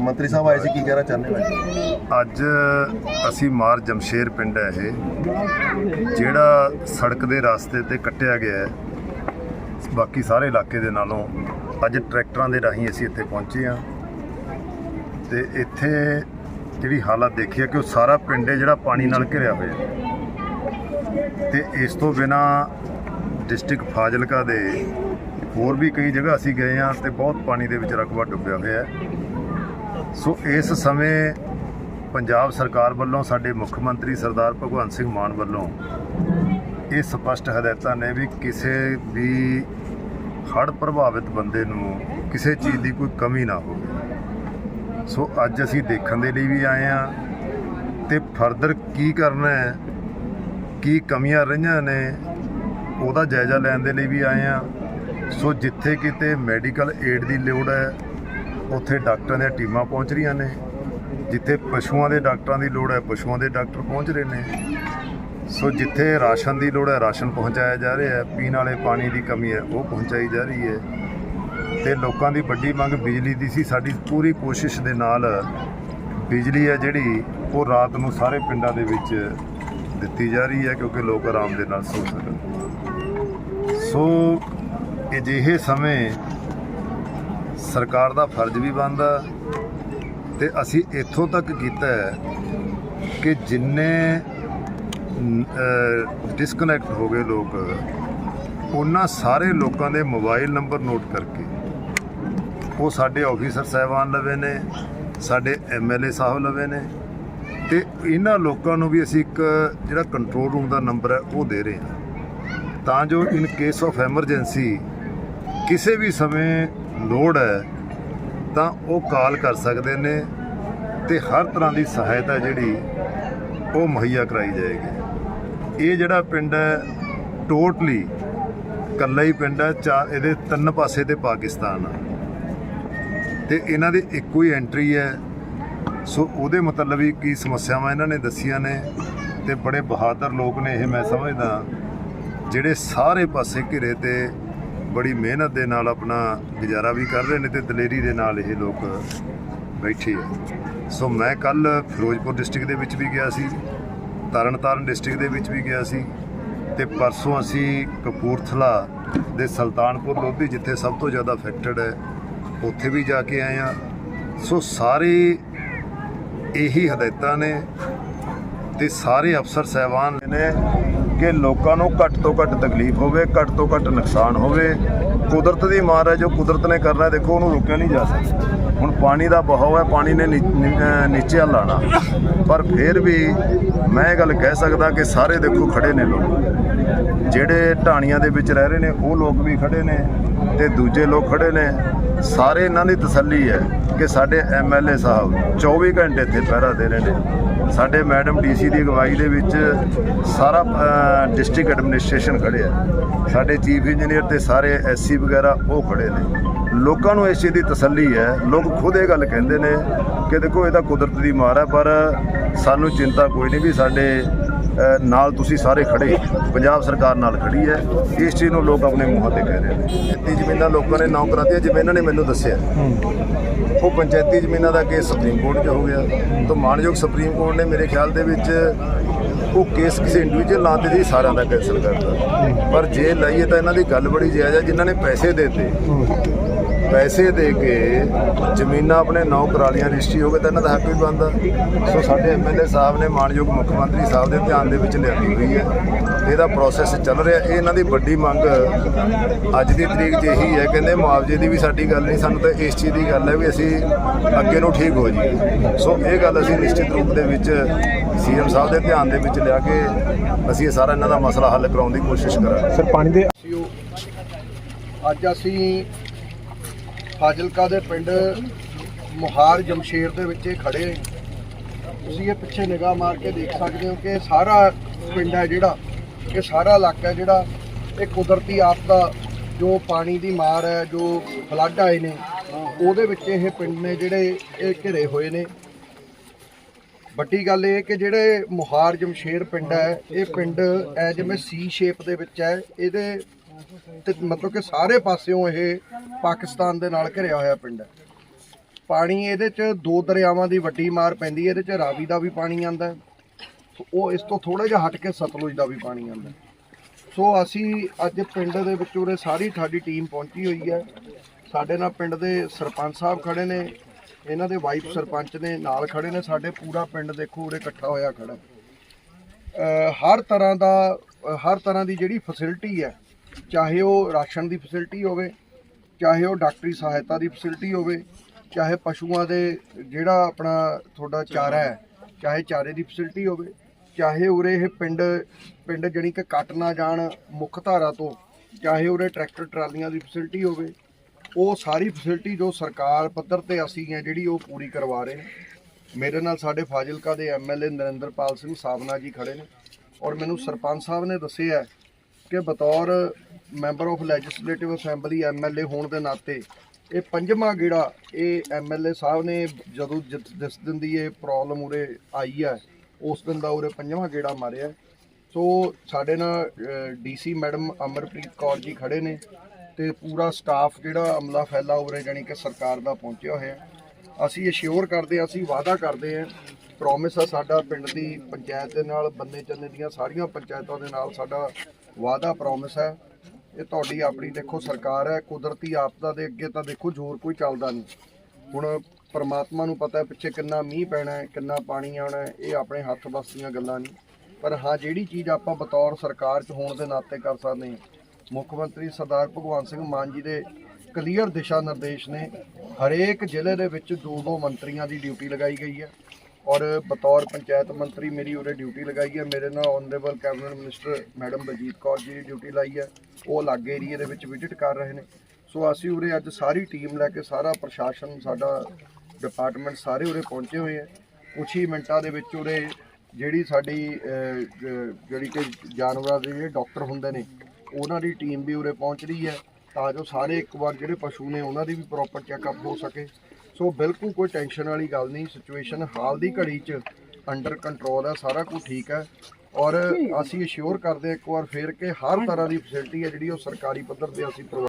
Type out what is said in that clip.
ਮੰਤਰੀ ਸਾਹਿਬ ਆਏ ਸੀ ਕੀ ਕਹਿਣਾ ਚਾਹੁੰਦੇ ਹੋ? ਅੱਜ ਅਸੀਂ ਮਾਰ ਜਮਸ਼ੇਰ ਪਿੰਡ ਹੈ ਇਹ ਜਿਹੜਾ ਸੜਕ ਦੇ ਰਸਤੇ ਤੇ ਕੱਟਿਆ ਗਿਆ ਹੈ। ਬਾਕੀ ਸਾਰੇ ਇਲਾਕੇ ਦੇ ਨਾਲੋਂ ਅੱਜ ਟਰੈਕਟਰਾਂ ਦੇ ਰਾਹੀਂ ਅਸੀਂ ਇੱਥੇ ਪਹੁੰਚੇ ਹਾਂ। ਤੇ ਇੱਥੇ ਜਿਹੜੀ ਹਾਲਤ ਦੇਖੀ ਹੈ ਕਿ ਉਹ ਸਾਰਾ ਪਿੰਡ ਹੈ ਜਿਹੜਾ ਪਾਣੀ ਨਾਲ ਘਿਰਿਆ ਹੋਇਆ ਹੈ। ਤੇ ਇਸ ਤੋਂ ਬਿਨਾ ਡਿਸਟ੍ਰਿਕਟ ਫਾਜ਼ਿਲਕਾ ਦੇ ਹੋਰ ਵੀ ਕਈ ਜਗ੍ਹਾ ਅਸੀਂ ਗਏ ਹਾਂ ਤੇ ਬਹੁਤ ਪਾਣੀ ਦੇ ਵਿੱਚ ਰਕਬਾ ਡੁੱਬਿਆ ਹੋਇਆ ਹੈ। ਸੋ ਇਸ ਸਮੇਂ ਪੰਜਾਬ ਸਰਕਾਰ ਵੱਲੋਂ ਸਾਡੇ ਮੁੱਖ ਮੰਤਰੀ ਸਰਦਾਰ ਭਗਵੰਤ ਸਿੰਘ ਮਾਨ ਵੱਲੋਂ ਇਹ ਸਪਸ਼ਟ ਹਦਾਇਤਾਂ ਨੇ ਵੀ ਕਿਸੇ ਵੀ ਹੜ੍ਹ ਪ੍ਰਭਾਵਿਤ ਬੰਦੇ ਨੂੰ ਕਿਸੇ ਚੀਜ਼ ਦੀ ਕੋਈ ਕਮੀ ਨਾ ਹੋਵੇ। ਸੋ ਅੱਜ ਅਸੀਂ ਦੇਖਣ ਦੇ ਲਈ ਵੀ ਆਏ ਆ ਤੇ ਫਰਦਰ ਕੀ ਕਰਨਾ ਹੈ, ਕੀ ਕਮੀਆਂ ਰਹੀਆਂ ਨੇ, ਉਹਦਾ ਜਾਇਜ਼ਾ ਲੈਣ ਦੇ ਲਈ ਵੀ ਆਏ ਆ ਸੋ ਜਿੱਥੇ ਕਿਤੇ ਮੈਡੀਕਲ ਏਡ ਦੀ ਲੋੜ ਹੈ, ਉੱਥੇ ਡਾਕਟਰਾਂ ਦੀਆਂ ਟੀਮਾਂ ਪਹੁੰਚ ਰਹੀਆਂ ਨੇ। ਜਿੱਥੇ ਪਸ਼ੂਆਂ ਦੇ ਡਾਕਟਰਾਂ ਦੀ ਲੋੜ ਹੈ, ਪਸ਼ੂਆਂ ਦੇ ਡਾਕਟਰ ਪਹੁੰਚ ਰਹੇ ਨੇ। ਸੋ ਜਿੱਥੇ ਰਾਸ਼ਨ ਦੀ ਲੋੜ ਹੈ, ਰਾਸ਼ਨ ਪਹੁੰਚਾਇਆ ਜਾ ਰਿਹਾ ਹੈ, ਪੀਣ ਵਾਲੇ ਪਾਣੀ ਦੀ ਕਮੀ ਹੈ, ਉਹ ਪਹੁੰਚਾਈ ਜਾ ਰਹੀ ਹੈ। ਤੇ ਲੋਕਾਂ ਦੀ ਵੱਡੀ ਮੰਗ ਬਿਜਲੀ ਦੀ ਸੀ। ਸਾਡੀ ਪੂਰੀ ਕੋਸ਼ਿਸ਼ ਦੇ ਨਾਲ ਬਿਜਲੀ ਹੈ ਜਿਹੜੀ, ਉਹ ਰਾਤ ਨੂੰ ਸਾਰੇ ਪਿੰਡਾਂ ਦੇ ਵਿੱਚ ਦਿੱਤੀ ਜਾ ਰਹੀ ਹੈ, ਕਿਉਂਕਿ ਲੋਕ ਆਰਾਮ ਦੇ ਨਾਲ ਸੌ ਸਕਣ। ਸੋ ਅਜਿਹੇ ਸਮੇਂ ਸਰਕਾਰ ਦਾ ਫਰਜ਼ ਵੀ ਬਣਦਾ ਤੇ ਅਸੀਂ ਇੱਥੋਂ ਤੱਕ ਕੀਤਾ ਕਿ ਜਿੰਨੇ ਡਿਸਕਨੈਕਟ ਹੋ ਗਏ ਲੋਕ, ਉਹਨਾਂ ਸਾਰੇ ਲੋਕਾਂ ਦੇ ਮੋਬਾਈਲ ਨੰਬਰ ਨੋਟ ਕਰਕੇ। ਉਹ ਸਾਡੇ ਆਫੀਸਰ ਸਾਹਿਬਾਨ ਲਵੇ ਨੇ, ਸਾਡੇ ਐਮਐਲਏ ਸਾਹਿਬ ਲਵੇ ਨੇ, ਤੇ ਇਹਨਾਂ ਲੋਕਾਂ ਨੂੰ ਵੀ ਅਸੀਂ ਇੱਕ ਜਿਹੜਾ ਕੰਟਰੋਲ ਰੂਮ ਦਾ ਨੰਬਰ ਹੈ ਉਹ ਦੇ ਰਹੇ ਹਾਂ। ਤਾਂ ਜੋ ਇਨ ਕੇਸ ਆਫ ਐਮਰਜੈਂਸੀ ਕਿਸੇ ਵੀ ਸਮੇਂ ਲੋੜ ਹੈ ਤਾਂ ਉਹ ਕਾਲ ਕਰ ਸਕਦੇ ਨੇ ਤੇ ਹਰ ਤਰ੍ਹਾਂ ਦੀ ਸਹਾਇਤਾ ਜਿਹੜੀ ਉਹ ਮੁਹੱਈਆ ਕਰਾਈ ਜਾਏਗੀ। ਇਹ ਜਿਹੜਾ ਪਿੰਡ ਹੈ, ਟੋਟਲੀ ਕੱਲਾ ਹੀ ਪਿੰਡ ਹੈ, ਚਾਰ ਇਹਦੇ ਤਿੰਨ ਪਾਸੇ ਤੇ ਪਾਕਿਸਤਾਨ ਆ। ਤੇ ਇਹਨਾਂ ਦੀ ਇੱਕੋ ਹੀ ਐਂਟਰੀ ਹੈ। ਸੋ ਉਹਦੇ ਮਤਲਬ ਵੀ ਕੀ ਸਮੱਸਿਆਵਾਂ ਇਹਨਾਂ ਨੇ ਦੱਸੀਆਂ ਨੇ ਤੇ ਬੜੇ ਬਹਾਦਰ ਲੋਕ ਨੇ ਇਹ ਮੈਂ ਸਮਝਦਾ, ਜਿਹੜੇ ਸਾਰੇ ਪਾਸੇ ਘਿਰੇ ਤੇ ਬੜੀ ਮਿਹਨਤ ਦੇ ਨਾਲ ਆਪਣਾ ਗੁਜ਼ਾਰਾ ਵੀ ਕਰ ਰਹੇ ਨੇ ਤੇ ਦਲੇਰੀ ਦੇ ਨਾਲ ਇਹ ਲੋਕ ਬੈਠੇ ਆ। ਸੋ ਮੈਂ ਕੱਲ ਫਿਰੋਜ਼ਪੁਰ ਡਿਸਟ੍ਰਿਕਟ ਦੇ ਵਿੱਚ ਵੀ ਗਿਆ ਸੀ, ਤਰਨਤਾਰਨ ਡਿਸਟ੍ਰਿਕਟ ਦੇ ਵਿੱਚ ਵੀ ਗਿਆ ਸੀ ਤੇ ਪਰਸੋਂ ਅਸੀਂ ਕਪੂਰਥਲਾ ਦੇ ਸੁਲਤਾਨਪੁਰ ਲੋਧੀ, ਜਿੱਥੇ ਸਭ ਤੋਂ ਜ਼ਿਆਦਾ ਅਫੈਕਟਡ ਹੈ, ਉੱਥੇ ਵੀ ਜਾ ਕੇ ਆਏ ਆ ਸੋ ਸਾਰੇ ਇਹੀ ਹਦਾਇਤਾਂ ਨੇ ਤੇ ਸਾਰੇ ਅਫਸਰ ਸਹਿਬਾਨ ਨੇ ਕਿ ਲੋਕਾਂ ਨੂੰ ਘੱਟ ਤੋਂ ਘੱਟ ਤਕਲੀਫ ਹੋਵੇ, ਘੱਟ ਤੋਂ ਘੱਟ ਨੁਕਸਾਨ ਹੋਵੇ। ਕੁਦਰਤ ਦੀ ਮਾਰ ਹੈ, ਜੋ ਕੁਦਰਤ ਨੇ ਕਰਨਾ ਦੇਖੋ ਉਹਨੂੰ ਰੋਕਿਆ ਨਹੀਂ ਜਾ ਸਕਦਾ। ਹੁਣ ਪਾਣੀ ਦਾ ਬਹਾਅ ਹੈ, ਪਾਣੀ ਨੇ ਨੀ- ਨੀ- ਅਹ, ਨੀਚੇ ਵੱਲ ਪਰ ਫਿਰ ਵੀ ਮੈਂ ਇਹ ਗੱਲ ਕਹਿ ਸਕਦਾ ਕਿ ਸਾਰੇ ਦੇਖੋ ਖੜੇ ਨੇ ਲੋਕ। ਜਿਹੜੇ ਢਾਣੀਆਂ ਦੇ ਵਿੱਚ ਰਹਿ ਰਹੇ ਨੇ, ਉਹ ਲੋਕ ਵੀ ਖੜੇ ਨੇ ਤੇ ਦੂਜੇ ਲੋਕ ਖੜੇ ਨੇ। ਸਾਰੇ ਇਹਨਾਂ ਦੀ ਤਸੱਲੀ ਹੈ ਕਿ ਸਾਡੇ ਐਮਐਲਏ ਸਾਹਿਬ 24 ਘੰਟੇ ਇੱਥੇ ਪਹਿਰਾ ਦੇ ਰਹੇ ਨੇ। ਸਾਡੇ ਮੈਡਮ ਡੀਸੀ ਦੀ ਅਗਵਾਈ ਦੇ ਵਿੱਚ ਸਾਰਾ ਡਿਸਟ੍ਰਿਕਟ ਐਡਮਿਨਿਸਟ੍ਰੇਸ਼ਨ ਖੜਿਆ ਸਾਡੇ ਚੀਫ ਇੰਜੀਨੀਅਰ ਤੇ ਸਾਰੇ ਐਸਸੀ ਵਗੈਰਾ ਉਹ ਖੜੇ ਨੇ। ਲੋਕਾਂ ਨੂੰ ਇਸ ਚੀਜ਼ ਦੀ ਤਸੱਲੀ ਹੈ। ਲੋਕ ਖੁਦ ਇਹ ਗੱਲ ਕਹਿੰਦੇ ਨੇ ਕਿ ਦੇਖੋ, ਇਹ ਤਾਂ ਕੁਦਰਤ ਦੀ ਮਾਰ ਹੈ, ਪਰ ਸਾਨੂੰ ਚਿੰਤਾ ਕੋਈ ਨਹੀਂ ਵੀ ਸਾਡੇ ਨਾਲ ਤੁਸੀਂ ਸਾਰੇ ਖੜੇ। ਪੰਜਾਬ ਸਰਕਾਰ ਨਾਲ ਖੜੀ ਹੈ। ਇਸ ਚੀਜ਼ ਨੂੰ ਲੋਕ ਆਪਣੇ ਮੂੰਹਾਂ ਤੇ ਕਹਿ ਰਹੇ ਨੇ। ਪੰਚਾਇਤੀ ਜ਼ਮੀਨਾਂ ਲੋਕਾਂ ਨੇ ਨੌ ਕਰਾਤੀਆਂ ਜਿਵੇਂ ਇਹਨਾਂ ਨੇ ਮੈਨੂੰ ਦੱਸਿਆ। ਉਹ ਪੰਚਾਇਤੀ ਜ਼ਮੀਨਾਂ ਦਾ ਕੇਸ ਸੁਪਰੀਮ ਕੋਰਟ 'ਚ ਹੋ ਗਿਆ। ਤਾਂ ਮਾਨਯੋਗ ਸੁਪਰੀਮ ਕੋਰਟ ਨੇ ਮੇਰੇ ਖਿਆਲ ਦੇ ਵਿੱਚ ਉਹ ਕੇਸ ਕਿਸੇ ਇੰਡੀਵਿਜੂਅਲ ਨਾਂ ਤੇ ਨਹੀਂ, ਸਾਰਿਆਂ ਦਾ ਕੈਂਸਲ ਕਰਤਾ। ਪਰ ਜੇ ਲਈਏ ਤਾਂ ਇਹਨਾਂ ਦੀ ਗੱਲ ਬੜੀ ਜਾਇਜ਼ ਹੈ, ਜਿਨ੍ਹਾਂ ਨੇ ਪੈਸੇ ਦਿੱਤੇ। ਪੈਸੇ ਦੇ ਕੇ ਜ਼ਮੀਨਾਂ ਆਪਣੇ ਨਾਂ ਕਰਾ ਲੀਆਂ ਰਜਿਸਟਰੀ ਹੋ ਗਏ ਤਾਂ ਇਹਨਾਂ ਦਾ ਹੱਕ ਵੀ ਬਣਦਾ। ਸੋ ਸਾਡੇ ਐਮਐਲਏ ਸਾਹਿਬ ਨੇ ਮਾਨਯੋਗ ਮੁੱਖ ਮੰਤਰੀ ਸਾਹਿਬ ਦੇ ਧਿਆਨ ਦੇ ਵਿੱਚ ਲਿਆਂਦੀ ਹੋਈ ਹੈ। ਇਹਦਾ ਪ੍ਰੋਸੈਸ ਚੱਲ ਰਿਹਾ। ਇਹ ਇਹਨਾਂ ਦੀ ਵੱਡੀ ਮੰਗ ਅੱਜ ਦੀ ਤਰੀਕ 'ਚ ਇਹੀ ਹੈ। ਕਹਿੰਦੇ ਮੁਆਵਜ਼ੇ ਦੀ ਵੀ ਸਾਡੀ ਗੱਲ ਨਹੀਂ ਸਾਨੂੰ ਤਾਂ ਇਸ ਚੀਜ਼ ਦੀ ਗੱਲ ਹੈ ਵੀ ਅਸੀਂ ਅੱਗੇ ਨੂੰ ਠੀਕ ਹੋ ਜਾਈਏ। ਸੋ ਇਹ ਗੱਲ ਅਸੀਂ ਨਿਸ਼ਚਿਤ ਰੂਪ ਦੇ ਵਿੱਚ ਸੀਐਮ ਸਾਹਿਬ ਦੇ ਧਿਆਨ ਦੇ ਵਿੱਚ ਲਿਆ ਕੇ ਅਸੀਂ ਇਹ ਸਾਰਾ ਇਹਨਾਂ ਦਾ ਮਸਲਾ ਹੱਲ ਕਰਾਉਣ ਦੀ ਕੋਸ਼ਿਸ਼ ਕਰਾਂਗੇ। ਸਰ ਪਾਣੀ ਦੇ ਅੱਜ ਅਸੀਂ ਫਾਜ਼ਿਲਕਾ ਦੇ ਪਿੰਡ ਮੁਹਾਰ ਜਮਸ਼ੇਰ ਦੇ ਵਿੱਚ ਇਹ ਖੜੇ ਨੇ। ਤੁਸੀਂ ਇਹ ਪਿੱਛੇ ਨਿਗਾਹ ਮਾਰ ਕੇ ਦੇਖ ਸਕਦੇ ਹੋ ਕਿ ਸਾਰਾ ਪਿੰਡ ਹੈ ਜਿਹੜਾ, ਇਹ ਸਾਰਾ ਇਲਾਕਾ ਜਿਹੜਾ, ਇਹ ਕੁਦਰਤੀ ਆਪਦਾ ਜੋ ਪਾਣੀ ਦੀ ਮਾਰ ਹੈ, ਜੋ ਫਲੱਡ ਆਏ ਨੇ, ਉਹਦੇ ਵਿੱਚ ਇਹ ਪਿੰਡ ਨੇ ਜਿਹੜੇ ਇਹ ਘਿਰੇ ਹੋਏ ਨੇ। ਵੱਡੀ ਗੱਲ ਇਹ ਕਿ ਜਿਹੜੇ ਮੁਹਾਰ ਜਮਸ਼ੇਰ ਪਿੰਡ ਹੈ, ਇਹ ਪਿੰਡ ਐ ਜਿਵੇਂ ਸੀ ਸ਼ੇਪ ਦੇ ਵਿੱਚ ਹੈ, ਇਹਦੇ ਤੇ ਮਤਲਬ ਕਿ ਸਾਰੇ ਪਾਸਿਓਂ ਇਹ ਪਾਕਿਸਤਾਨ ਦੇ ਨਾਲ ਘਿਰਿਆ ਹੋਇਆ ਪਿੰਡ ਹੈ। ਪਾਣੀ ਇਹਦੇ 'ਚ ਦੋ ਦਰਿਆਵਾਂ ਦੀ ਵੱਡੀ ਮਾਰ ਪੈਂਦੀ ਹੈ, ਇਹਦੇ 'ਚ ਰਾਵੀ ਦਾ ਵੀ ਪਾਣੀ ਆਂਦਾ ਹੈ। ਉਹ ਇਸ ਤੋਂ ਥੋੜਾ ਜਿਹਾ ਹਟ ਕੇ ਸਤਲੁਜ ਦਾ ਵੀ ਪਾਣੀ ਆਂਦਾ ਹੈ। ਸੋ ਅਸੀਂ ਅੱਜ ਪਿੰਡ ਦੇ ਵਿੱਚ ਉਰੇ ਸਾਰੀ ਸਾਡੀ ਟੀਮ ਪਹੁੰਚੀ ਹੋਈ ਹੈ। ਸਾਡੇ ਨਾਲ ਪਿੰਡ ਦੇ ਸਰਪੰਚ ਸਾਹਿਬ ਖੜੇ ਨੇ, ਇਹਨਾਂ ਦੇ ਵਾਈਫ ਸਰਪੰਚ ਨੇ ਨਾਲ ਖੜੇ ਨੇ, ਸਾਡੇ ਪੂਰਾ ਪਿੰਡ ਦੇਖੋ ਉਰੇ ਇਕੱਠਾ ਹੋਇਆ ਖੜਾ ਹਰ ਤਰ੍ਹਾਂ ਦਾ ਹਰ ਤਰ੍ਹਾਂ ਦੀ ਜਿਹੜੀ ਫੈਸਿਲਿਟੀ ਹੈ ਚਾਹੇ ਉਹ ਰਾਸ਼ਨ ਦੀ ਫੈਸਿਲਿਟੀ ਹੋਵੇ, ਚਾਹੇ ਉਹ ਡਾਕਟਰੀ ਸਹਾਇਤਾ ਦੀ ਫੈਸਿਲਿਟੀ ਹੋਵੇ, ਚਾਹੇ ਪਸ਼ੂਆਂ ਦੇ ਜਿਹੜਾ ਆਪਣਾ ਤੁਹਾਡਾ ਚਾਰਾ ਹੈ, ਚਾਹੇ ਚਾਰੇ ਦੀ ਫੈਸਿਲਿਟੀ ਹੋਵੇ, ਚਾਹੇ ਉਰੇ ਇਹ ਪਿੰਡ ਪਿੰਡ ਜਣੀ ਕਿ ਕੱਟ ਨਾ ਜਾਣ ਮੁੱਖ ਧਾਰਾ ਤੋਂ, ਚਾਹੇ ਉਰੇ ਟਰੈਕਟਰ ਟਰਾਲੀਆਂ ਦੀ ਫੈਸਿਲਿਟੀ ਹੋਵੇ, ਉਹ ਸਾਰੀ ਫੈਸਿਲਿਟੀ ਜੋ ਸਰਕਾਰ ਪੱਧਰ ਤੇ ਅਸੀਂ ਹੈ ਜਿਹੜੀ ਉਹ ਪੂਰੀ ਕਰਵਾ ਰਹੇ ਨੇ। ਮੇਰੇ ਨਾਲ ਸਾਡੇ ਫਾਜ਼ਿਲਕਾ ਦੇ ਐਮਐਲਏ ਨਰਿੰਦਰਪਾਲ ਸਿੰਘ ਸਾਬਨਾ ਜੀ ਖੜੇ ਨੇ ਔਰ ਮੈਨੂੰ ਸਰਪੰਚ ਸਾਹਿਬ ਨੇ ਦੱਸਿਆ ਕਿ ਬਤੌਰ member of legislative assembly MLA ਹੋਣ ਦੇ ਨਾਤੇ ਇਹ ਪੰਜਵਾਂ ਗੇੜਾ ਇਹ ਐਮਐਲਏ ਸਾਹਿਬ ਨੇ ਜਦੋਂ ਜਿਸ ਜਿਸ ਦਿਨ ਦੀ ਇਹ ਪ੍ਰੋਬਲਮ ਉਰੇ ਆਈ ਹੈ, ਉਸ ਦਿਨ ਦਾ ਉਰੇ ਪੰਜਵਾਂ ਗੇੜਾ ਮਾਰਿਆ। ਸੋ ਸਾਡੇ ਨਾਲ ਡੀਸੀ ਮੈਡਮ ਅਮਰਪ੍ਰੀਤ ਕੌਰ ਜੀ ਖੜੇ ਨੇ ਤੇ ਪੂਰਾ ਸਟਾਫ ਜਿਹੜਾ ਅਮਲਾ ਫੈਲਾ ਉਰੇ ਜਾਣੀ ਕਿ ਸਰਕਾਰ ਦਾ ਪਹੁੰਚਿਆ ਹੋਇਆ। ਅਸੀਂ ਅਸ਼ਿਓਰ ਕਰਦੇ ਹਾਂ, ਅਸੀਂ ਵਾਅਦਾ ਕਰਦੇ ਹਾਂ। ਪ੍ਰੋਮਿਸ ਆ ਸਾਡਾ ਪਿੰਡ ਦੀ ਪੰਚਾਇਤ ਦੇ ਨਾਲ ਬੰਨੇ ਚੰਨੇ ਦੀਆਂ ਸਾਰੀਆਂ ਪੰਚਾਇਤਾਂ ਦੇ ਨਾਲ ਸਾਡਾ ਵਾਅਦਾ ਪ੍ਰੋਮਿਸ ਹੈ। ਇਹ ਤੁਹਾਡੀ ਆਪਣੀ ਦੇਖੋ ਸਰਕਾਰ ਹੈ, ਕੁਦਰਤੀ ਆਪਦਾ ਦੇ ਅੱਗੇ ਤਾਂ ਦੇਖੋ ਜ਼ੋਰ ਕੋਈ ਚੱਲਦਾ ਨਹੀਂ। ਹੁਣ ਪਰਮਾਤਮਾ ਨੂੰ ਪਤਾ ਹੈ ਪਿੱਛੇ ਕਿੰਨਾ ਮੀਂਹ ਪੈਣਾ ਹੈ, ਕਿੰਨਾ ਪਾਣੀ ਆਉਣਾ ਹੈ, ਇਹ ਆਪਣੇ ਹੱਥ ਵੱਸ ਦੀਆਂ ਗੱਲਾਂ ਨਹੀਂ। ਪਰ ਹਾਂ, ਜਿਹੜੀ ਚੀਜ਼ ਆਪਾਂ ਬਤੌਰ ਸਰਕਾਰ 'ਚ ਹੋਣ ਦੇ ਨਾਤੇ ਕਰ ਸਕਦੇ ਹਾਂ, ਮੁੱਖ ਮੰਤਰੀ ਸਰਦਾਰ ਭਗਵੰਤ ਸਿੰਘ ਮਾਨ ਜੀ ਦੇ ਕਲੀਅਰ ਦਿਸ਼ਾ ਨਿਰਦੇਸ਼ ਨੇ ਹਰੇਕ ਜ਼ਿਲ੍ਹੇ ਦੇ ਵਿੱਚ ਦੋ ਦੋ ਮੰਤਰੀਆਂ ਦੀ ਡਿਊਟੀ ਲਗਾਈ ਗਈ ਹੈ। ਔਰ ਬਤੌਰ ਪੰਚਾਇਤ ਮੰਤਰੀ ਮੇਰੀ ਉਰੇ ਡਿਊਟੀ ਲਗਾਈ ਹੈ। ਮੇਰੇ ਨਾਲ honourable cabinet minister madam Baljeet Kaur ji duty ਲਾਈ ਹੈ। ਉਹ ਅਲੱਗ ਏਰੀਏ ਦੇ ਵਿੱਚ ਵਿਜ਼ਿਟ ਕਰ ਰਹੇ ਨੇ। ਸੋ ਅਸੀਂ ਉਰੇ ਅੱਜ ਸਾਰੀ ਟੀਮ ਲੈ ਕੇ ਸਾਰਾ ਪ੍ਰਸ਼ਾਸਨ, ਸਾਡਾ ਡਿਪਾਰਟਮੈਂਟ ਸਾਰੇ ਉਰੇ ਪਹੁੰਚੇ ਹੋਏ ਹੈ। ਕੁਛ ਹੀ ਮਿੰਟਾਂ ਦੇ ਵਿੱਚ ਉਰੇ ਜਿਹੜੀ ਸਾਡੀ ਜਿਹੜੀ ਕਿ ਜਾਨਵਰਾਂ ਦੇ ਜਿਹੜੇ ਡਾਕਟਰ ਹੁੰਦੇ ਨੇ, ਉਹਨਾਂ ਦੀ ਟੀਮ ਵੀ ਉਰੇ ਪਹੁੰਚ ਰਹੀ ਹੈ ਤਾਂ ਜੋ ਸਾਰੇ ਇੱਕ ਵਾਰ ਜਿਹੜੇ ਪਸ਼ੂ ਨੇ ਉਹਨਾਂ ਦੀ ਵੀ ਪ੍ਰੋਪਰ ਚੈੱਕਅਪ ਹੋ ਸਕੇ। ਸੋ ਬਿਲਕੁਲ ਕੋਈ ਟੈਨਸ਼ਨ ਵਾਲੀ ਗੱਲ ਨਹੀਂ ਸਿਚੁਏਸ਼ਨ ਹਾਲ ਦੀ ਘੜੀ 'ਚ ਅੰਡਰ ਕੰਟਰੋਲ ਹੈ ਸਾਰਾ ਕੁਝ ਠੀਕ ਹੈ ਔਰ ਅਸੀਂ ਅਸ਼ਿਓਰ ਕਰਦੇ ਹਾਂ ਇੱਕ ਵਾਰ ਫੇਰ ਕਿ ਹਰ ਤਰ੍ਹਾਂ ਦੀ ਫੈਸਿਲਿਟੀ ਹੈ ਜਿਹੜੀ ਉਹ ਸਰਕਾਰੀ ਪੱਧਰ ਤੇ ਅਸੀਂ